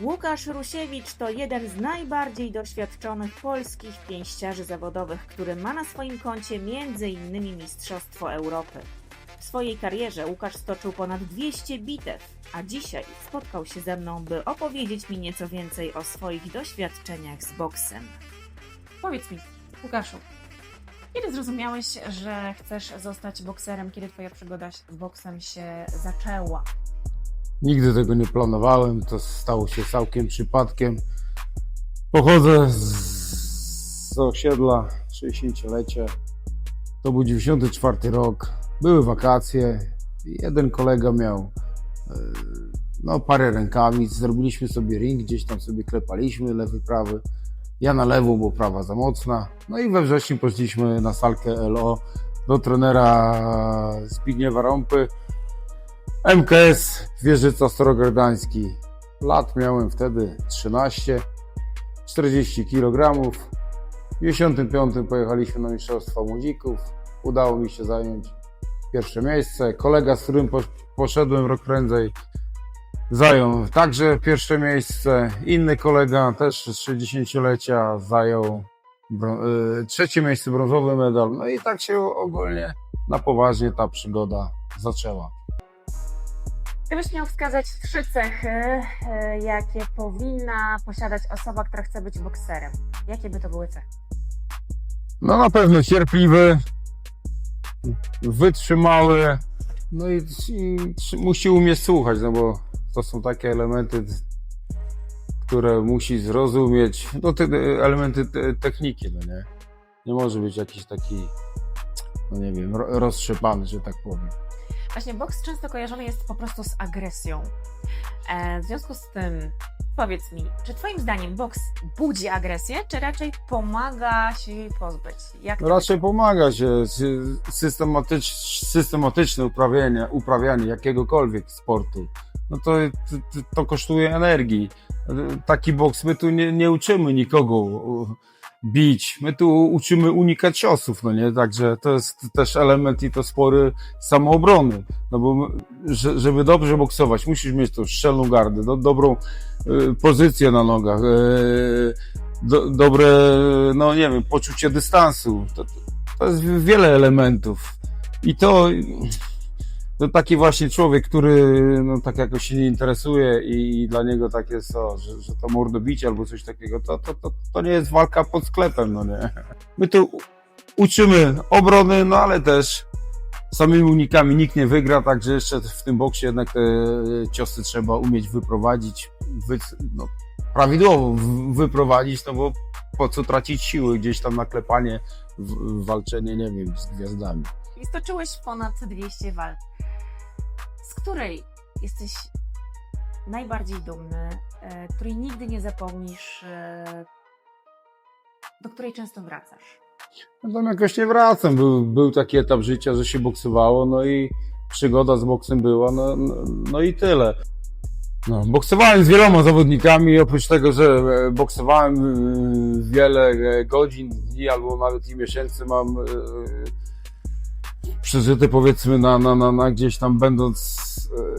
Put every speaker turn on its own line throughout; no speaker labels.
Łukasz Rusiewicz to jeden z najbardziej doświadczonych polskich pięściarzy zawodowych, który ma na swoim koncie m.in. Mistrzostwo Europy. W swojej karierze Łukasz stoczył ponad 200 bitew, a dzisiaj spotkał się ze mną, by opowiedzieć mi nieco więcej o swoich doświadczeniach z boksem. Powiedz mi, Łukaszu, kiedy zrozumiałeś, że chcesz zostać bokserem, kiedy twoja przygoda z boksem się zaczęła?
Nigdy tego nie planowałem, to stało się całkiem przypadkiem. Pochodzę z, osiedla 60-lecie. To był 94 rok. Były wakacje. Jeden kolega miał e, no, parę rękawic. Zrobiliśmy sobie ring, gdzieś tam sobie klepaliśmy lewy, prawy. Ja na lewą, bo prawa za mocna. No i we wrześniu poszliśmy na salkę LO do trenera Zbigniewa Rąpy. MKS Wieżyca Starogardański. Lat miałem wtedy 13, 40 kg. W 55 pojechaliśmy na Mistrzostwa Młodzików. Udało mi się zająć pierwsze miejsce. Kolega, z którym posz- poszedłem rok prędzej, zajął także pierwsze miejsce. Inny kolega, też z 60-lecia, zajął y, trzecie miejsce, brązowy medal. No i tak się ogólnie na poważnie ta przygoda zaczęła.
Gdybyś miał wskazać trzy cechy, e, jakie powinna posiadać osoba, która chce być bokserem, jakie by to były cechy?
No na pewno cierpliwy, wytrzymały, no i, i tr- musi umieć słuchać, no bo to są takie elementy, które musi zrozumieć, no te elementy te, techniki, no nie? Nie może być jakiś taki, no nie wiem, ro, roztrzepany, że tak powiem.
Właśnie boks często kojarzony jest po prostu z agresją. E, w związku z tym, powiedz mi, czy Twoim zdaniem boks budzi agresję, czy raczej pomaga się jej pozbyć? Jak
No raczej pomaga się sy- systematycz, systematyczne uprawianie, uprawianie jakiegokolwiek sportu. No to, to, kosztuje energii. Taki boks, my tu nie, nie uczymy nikogo bić. My tu uczymy unikać ciosów, no nie? Także to jest też element i to spory samoobrony. No bo żeby dobrze boksować, musisz mieć tą szczelną gardę, do, dobrą y, pozycję na nogach, y, do, dobre, no nie wiem, poczucie dystansu. To, to jest wiele elementów. I to, to taki właśnie człowiek, który no, tak jakoś się nie interesuje i, i dla niego tak jest, o, że, że to mordobicie albo coś takiego, to, to, to, to nie jest walka pod sklepem, no nie. My tu uczymy obrony, no ale też samymi unikami nikt nie wygra, także jeszcze w tym boksie jednak te ciosy trzeba umieć wyprowadzić, wy, no, prawidłowo wyprowadzić, no bo po co tracić siły gdzieś tam na klepanie, w, w walczenie, nie wiem, z gwiazdami.
I stoczyłeś ponad 200 walk. Której jesteś najbardziej dumny, e, której nigdy nie zapomnisz, e, do której często wracasz?
No tam jakoś nie wracam. Był, był taki etap życia, że się boksowało, no i przygoda z boksem była, no, no, no i tyle. No, boksowałem z wieloma zawodnikami, oprócz tego, że e, boksowałem wiele godzin, dni albo nawet i miesięcy mam przeżyte powiedzmy na, na, na, na gdzieś tam będąc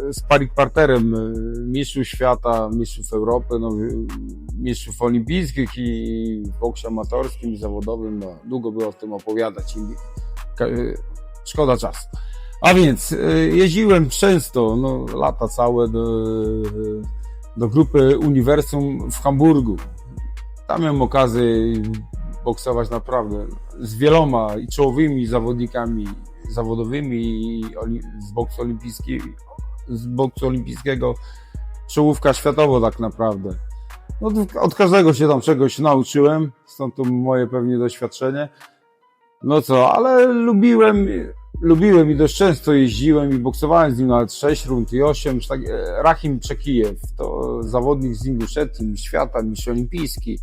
e, sparring partnerem e, mistrzów świata, mistrzów Europy, no, e, mistrzów olimpijskich i w boksie amatorskim i zawodowym, no, długo było o tym opowiadać i szkoda czasu. A więc jeździłem często, no, lata całe do, do grupy Uniwersum w Hamburgu. Tam miałem okazję boksować naprawdę z wieloma i czołowymi zawodnikami zawodowymi z boksu olimpijskiego, z boksu olimpijskiego czołówka światowo tak naprawdę. No, od każdego się tam czegoś nauczyłem, stąd to moje pewnie doświadczenie. No co, ale lubiłem, lubiłem i dość często jeździłem i boksowałem z nim nawet 6 rund i 8. Tak, e, Czekijew to zawodnik z Inguszetii, świata, mistrz olimpijski.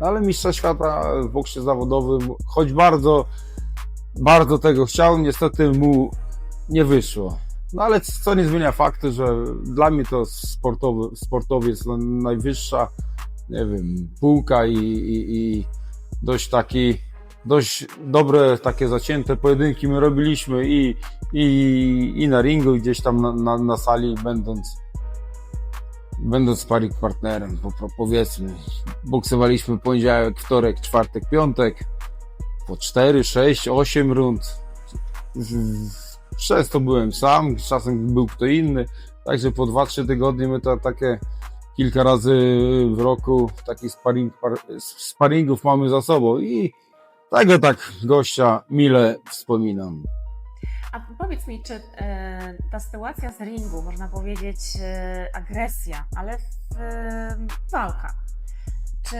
No, ale mistrza świata w boksie zawodowym, choć bardzo, bardzo tego chciał, niestety mu nie wyszło. No ale co nie zmienia faktu, że dla mnie to sportowy, sportowiec no, najwyższa, nie wiem, półka i, i, i dość taki dość dobre takie zacięte pojedynki my robiliśmy i, i, i na ringu, gdzieś tam na, na, na sali będąc będąc sparring partnerem, po, po, powiedzmy. Boksowaliśmy poniedziałek, wtorek, czwartek, piątek, po 4, 6, 8 rund. Często byłem sam, czasem był kto inny, także po 2-3 tygodnie my to takie kilka razy w roku takich sparring, par, sparingów mamy za sobą i tego tak gościa mile wspominam.
A powiedz mi, czy e, ta sytuacja z ringu, można powiedzieć e, agresja, ale w, e, walka, czy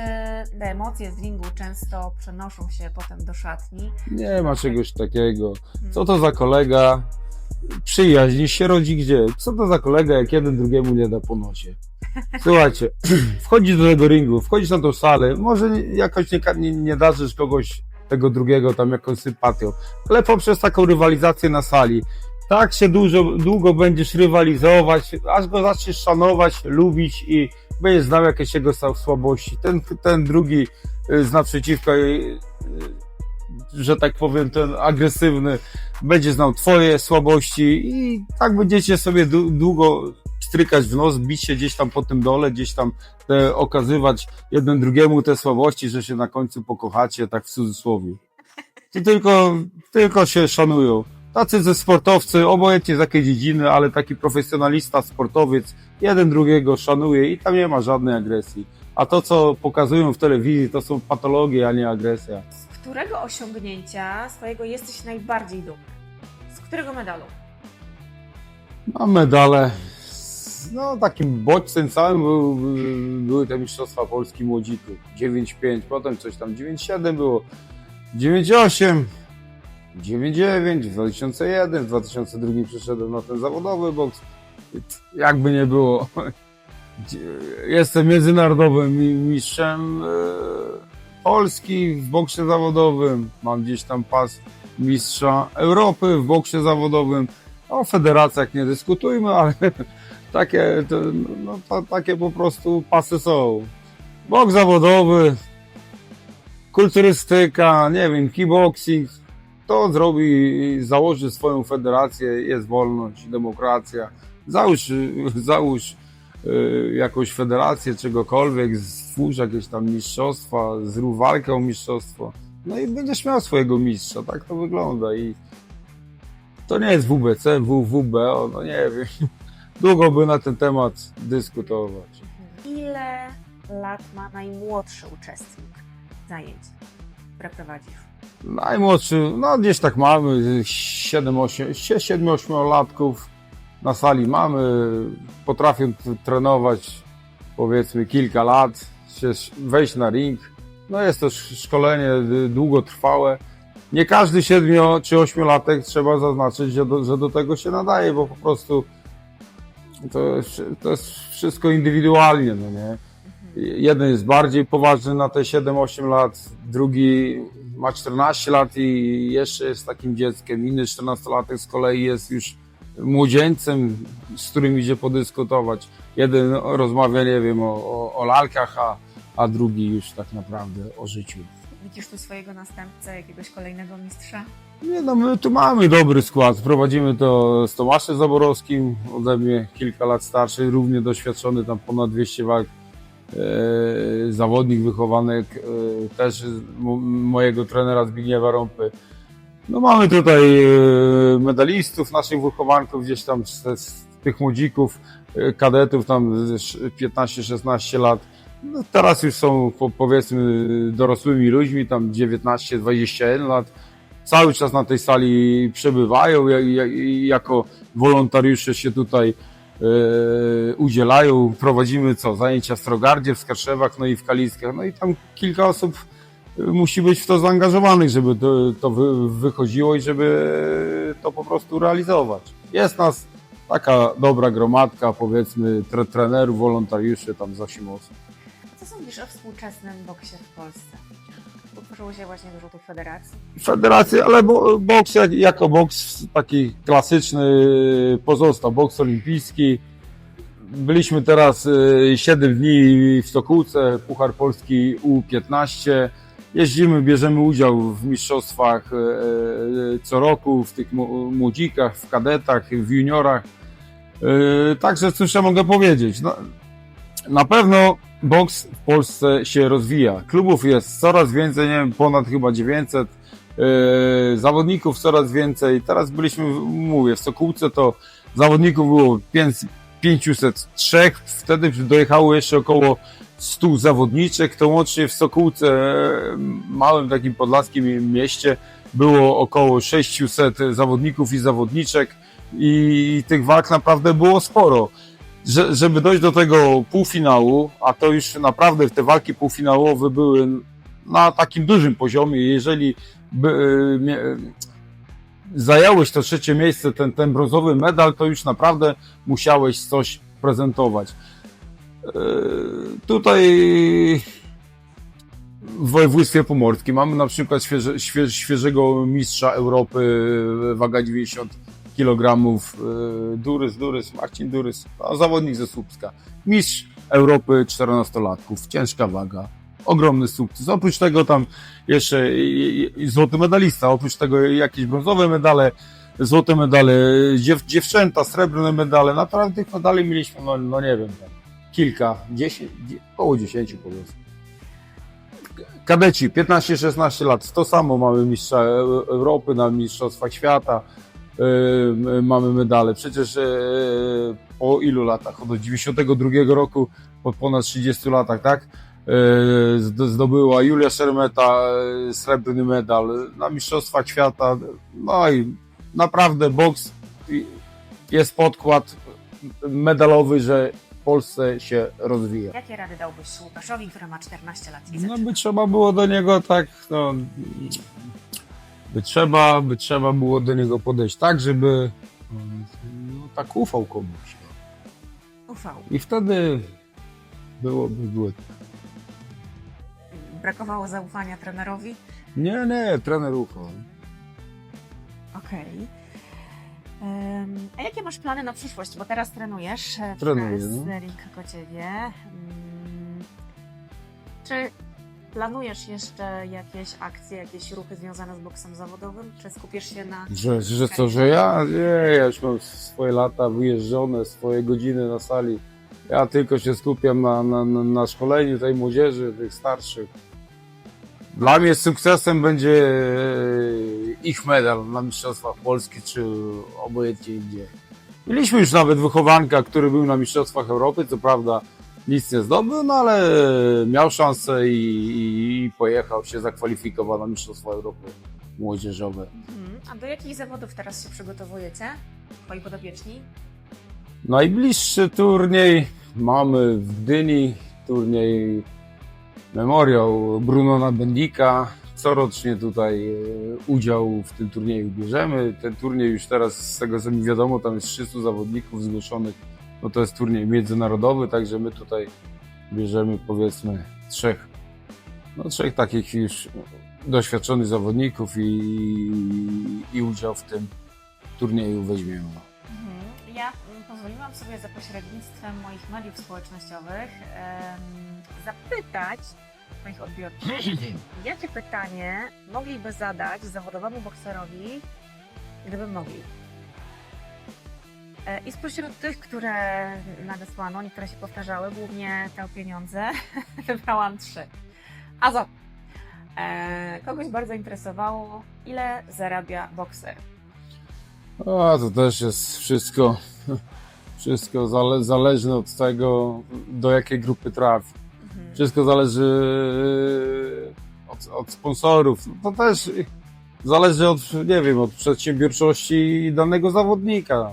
te emocje z ringu często przenoszą się potem do szatni?
Nie ma czegoś takiego. Co to za kolega? Przyjaźń się rodzi gdzie? Co to za kolega, jak jeden drugiemu nie da po nosie? Słuchajcie, wchodzisz do tego ringu, wchodzisz na tą salę, może jakoś nie, nie, nie darzysz kogoś tego drugiego tam jakąś sympatią, ale poprzez taką rywalizację na sali, tak się dużo, długo będziesz rywalizować, aż go zaczniesz szanować, lubić i będziesz znał jakieś jego słabości. Ten, ten drugi y, z naprzeciwka, y, y, że tak powiem, ten agresywny, będzie znał twoje słabości i tak będziecie sobie dłu- długo strykać w nos, bić się gdzieś tam po tym dole, gdzieś tam te, okazywać jeden drugiemu te słabości, że się na końcu pokochacie, tak w cudzysłowie. To tylko, tylko się szanują. Tacy ze sportowcy, obojętnie z jakiej dziedziny, ale taki profesjonalista, sportowiec, jeden drugiego szanuje i tam nie ma żadnej agresji. A to, co pokazują w telewizji, to są patologie, a nie agresja.
Z którego osiągnięcia swojego jesteś najbardziej dumny? Z którego medalu?
Mam medale. No, takim bodźcem całym był, były te Mistrzostwa Polski Młodzików. 9-5, potem coś tam 9-7 było. 9-8, 9-9, w 2001, w 2002 przyszedłem na ten zawodowy boks. Jakby nie było. Jestem międzynarodowym mi- mistrzem e, Polski w boksie zawodowym. Mam gdzieś tam pas mistrza Europy w boksie zawodowym. O federacjach nie dyskutujmy, ale takie, to, no, to, takie po prostu pasy są. Bok zawodowy, kulturystyka, nie wiem, kickboxing. To zrobi, założy swoją federację, jest wolność, demokracja. Załóż, załóż y, jakąś federację, czegokolwiek, stwórz jakieś tam mistrzostwa, zrób walkę o mistrzostwo. No i będziesz miał swojego mistrza, tak to wygląda i to nie jest WBC, WWBO, no nie wiem. Długo by na ten temat dyskutować.
Ile lat ma najmłodszy uczestnik zajęć, prowadzisz?
Najmłodszy, no gdzieś tak mamy, 7-8 latków na sali mamy, potrafią t- trenować powiedzmy kilka lat, wejść na ring. No jest to sz- szkolenie długotrwałe. Nie każdy 7 czy 8 latek trzeba zaznaczyć, że do, że do tego się nadaje, bo po prostu to, to jest wszystko indywidualnie, no nie? Jeden jest bardziej poważny na te 7-8 lat, drugi ma 14 lat i jeszcze jest takim dzieckiem. Inny 14-latek z kolei jest już młodzieńcem, z którym idzie podyskutować. Jeden rozmawia, nie wiem, o, o, o lalkach, a, a drugi już tak naprawdę o życiu.
Widzisz tu swojego następcę, jakiegoś kolejnego mistrza?
Nie no, my tu mamy dobry skład. Prowadzimy to z Tomaszem Zaborowskim, ode mnie kilka lat starszy, równie doświadczony, tam ponad 200 walk. E, zawodnik wychowanek e, też mojego trenera Zbigniewa Rąpy. No mamy tutaj e, medalistów, naszych wychowanków gdzieś tam z, z tych młodzików, kadetów tam ze sz- 15-16 lat. No, teraz już są po, powiedzmy dorosłymi ludźmi, tam 19-21 lat cały czas na tej sali przebywają, ja- ja- jako wolontariusze się tutaj e, udzielają. Prowadzimy co? Zajęcia w Strogardzie, w Skarszewach, no i w Kaliskach. No i tam kilka osób e, musi być w to zaangażowanych, żeby to, to wy, wychodziło i żeby to po prostu realizować. Jest nas taka dobra gromadka, powiedzmy, tre, trenerów, wolontariuszy, tam z 8 osób.
A co sądzisz o współczesnym boksie w Polsce? Utworzyło się właśnie dużo tych federacji.
Federacje, ale bo, boks jak, jako boks taki klasyczny pozostał, boks olimpijski. Byliśmy teraz y, 7 dni w Sokółce, Puchar Polski U15. jeździmy, bierzemy udział w mistrzostwach e, e, co roku, w tych młodzikach, w kadetach, w juniorach. Także cóż ja mogę powiedzieć? No, na pewno boks w Polsce się rozwija. Klubów jest coraz więcej, nie wiem, ponad chyba 900. e, Zawodników coraz więcej. Teraz byliśmy, mówię, w Sokółce to zawodników było pięć- 503. Wtedy dojechało jeszcze około 100 zawodniczek. To łącznie w Sokółce, e, małym takim podlaskim mieście, było około 600 zawodników i zawodniczek. I tych walk naprawdę było sporo że, żeby dojść do tego półfinału, a to już naprawdę te walki półfinałowe były na takim dużym poziomie, jeżeli by, mie- zająłeś to trzecie miejsce, ten, ten brązowy medal, to już naprawdę musiałeś coś prezentować. E, Tutaj w województwie pomorskim mamy na przykład świeże, świe, świeżego mistrza Europy, waga 90 kg, Durys, Durys, Marcin Durys, no, zawodnik ze Słupska. Mistrz Europy 14-latków, ciężka waga, ogromny sukces. Oprócz tego tam jeszcze złoty medalista, oprócz tego jakieś brązowe medale, złote medale, dziew, dziewczęta, srebrne medale. Naprawdę tych medali mieliśmy, no, no nie wiem, kilka, dziesięć, dzie- około dziesięciu powiedzmy. Kadeci, 15-16 lat, to samo mamy mistrza Europy na Mistrzostwach Świata, mamy medale. Przecież po ilu latach? Od 92 roku, po ponad 30 latach, tak? Zd- zdobyła Julia Szermeta srebrny medal na Mistrzostwach Świata. No i naprawdę boks jest podkład medalowy, że w Polsce się rozwija.
Jakie rady dałbyś Łukaszowi, który ma 14 lat i
No by trzeba było do niego tak, no, by trzeba, by trzeba było do niego podejść tak, żeby no, tak ufał komuś. No.
Ufał.
I wtedy byłoby było.
Brakowało zaufania trenerowi?
Nie, nie, trener ufał.
Okej. A jakie masz plany na przyszłość? Bo teraz trenujesz e, w
Trenuję, no.
Link Kociewie. Mm, Czy planujesz jeszcze jakieś akcje, jakieś ruchy związane z boksem zawodowym? Czy skupisz się na...
Że, że co, że ja? Nie, ja już mam swoje lata wyjeżdżone, swoje godziny na sali. Ja tylko się skupiam na, na, na, szkoleniu tej młodzieży, tych starszych. Dla mnie sukcesem będzie e, ich medal na Mistrzostwach Polski, czy obojętnie gdzie. Mieliśmy już nawet wychowanka, który był na Mistrzostwach Europy, co prawda nic nie zdobył, no ale miał szansę i, i, i pojechał się, zakwalifikował na Mistrzostwa Europy młodzieżowe.
Mhm. A do jakich zawodów teraz się przygotowujecie? Twoi podopieczni?
Najbliższy turniej mamy w Gdyni, turniej Memoriał Brunona Bendika. Corocznie tutaj e, udział w tym turnieju bierzemy. Ten turniej już teraz, z tego co mi wiadomo, tam jest 300 zawodników zgłoszonych. No to jest turniej międzynarodowy, także my tutaj bierzemy powiedzmy trzech, no trzech takich już doświadczonych zawodników i, i udział w tym turnieju weźmiemy.
Mhm. Ja pozwoliłam sobie za pośrednictwem moich mediów społecznościowych zapytać moich odbiorców, jakie pytanie mogliby zadać zawodowemu bokserowi, gdyby mogli. E, I spośród tych, które nadesłano, niektóre się powtarzały, głównie te o pieniądze, wybrałam trzy. A za e, kogoś bardzo interesowało, ile zarabia bokser.
A to też jest wszystko, wszystko zale, zależne od tego, do jakiej grupy trafi.
Mhm.
Wszystko zależy od, od sponsorów. To też zależy od, nie wiem, od przedsiębiorczości danego zawodnika.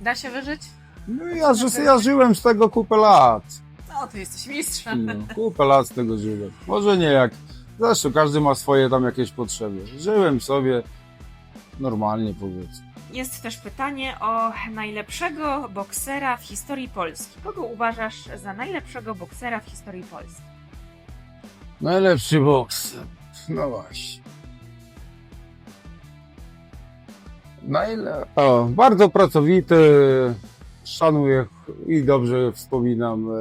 Da się wyżyć?
No ja, że ja żyłem z tego kupę lat.
No, ty jesteś mistrzem.
No, kupę lat z tego żyłem. Może nie jak, zresztą każdy ma swoje tam jakieś potrzeby. Żyłem sobie normalnie powiedzmy.
Jest też pytanie o najlepszego boksera w historii Polski. Kogo uważasz za najlepszego boksera w historii Polski?
Najlepszy boks. No właśnie. Najle... o, bardzo pracowity. Szanuję i dobrze wspominam e,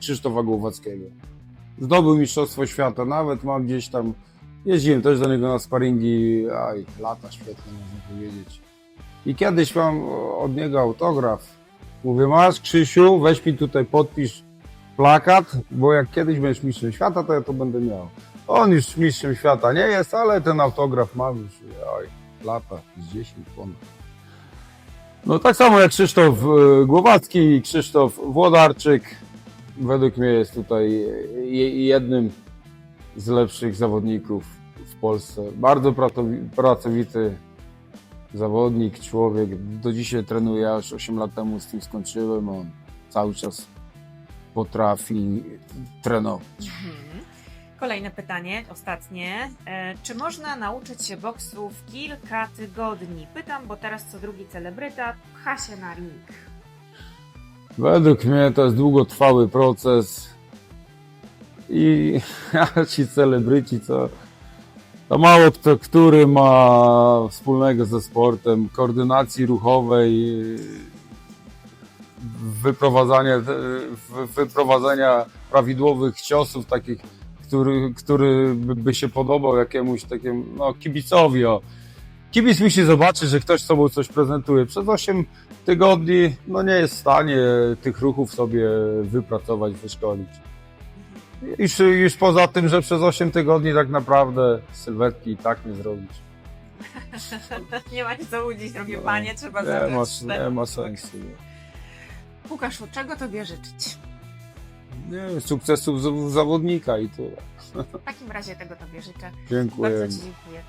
Krzysztofa Głowackiego. zdobył Mistrzostwo Świata, nawet mam gdzieś tam, jeździłem też do niego na sparingi, aj, lata świetne można powiedzieć. I kiedyś mam od niego autograf. Mówię, masz Krzysiu, weź mi tutaj podpisz plakat, bo jak kiedyś będziesz mistrzem świata, to ja to będę miał. On już mistrzem świata nie jest, ale ten autograf mam już, oj, lata, z 10 ponad. No tak samo jak Krzysztof e, Głowacki i Krzysztof Włodarczyk. Według mnie jest tutaj je- jednym z lepszych zawodników w Polsce. Bardzo pracowi- pracowity zawodnik, człowiek. Do dzisiaj trenuje, ja już 8 lat temu z tym skończyłem. On cały czas potrafi trenować.
Kolejne pytanie, ostatnie. E, czy można nauczyć się boksu w kilka tygodni? Pytam, bo teraz co drugi celebryta pcha się na ring.
Według mnie to jest długotrwały proces i ci celebryci, co to mało kto, który ma wspólnego ze sportem, koordynacji ruchowej, wyprowadzania, wy- wyprowadzenia prawidłowych ciosów, takich, który, który by się podobał jakiemuś takiemu no, kibicowi. O. Kibic musi zobaczyć, że ktoś sobą coś prezentuje. Przez 8 tygodni no nie jest w stanie tych ruchów sobie wypracować, wyszkolić. Już, już poza tym, że przez 8 tygodni tak naprawdę sylwetki i tak nie zrobić.
nie ma się co łudzić, drogie
No,
panie, trzeba
Nie
zacząć.
ma, nie ma sensu.
Łukaszu, czego tobie życzyć?
Nie, sukcesów zawodnika i tyle.
W takim razie tego tobie życzę.
Dziękuję.
Bardzo ci dziękuję.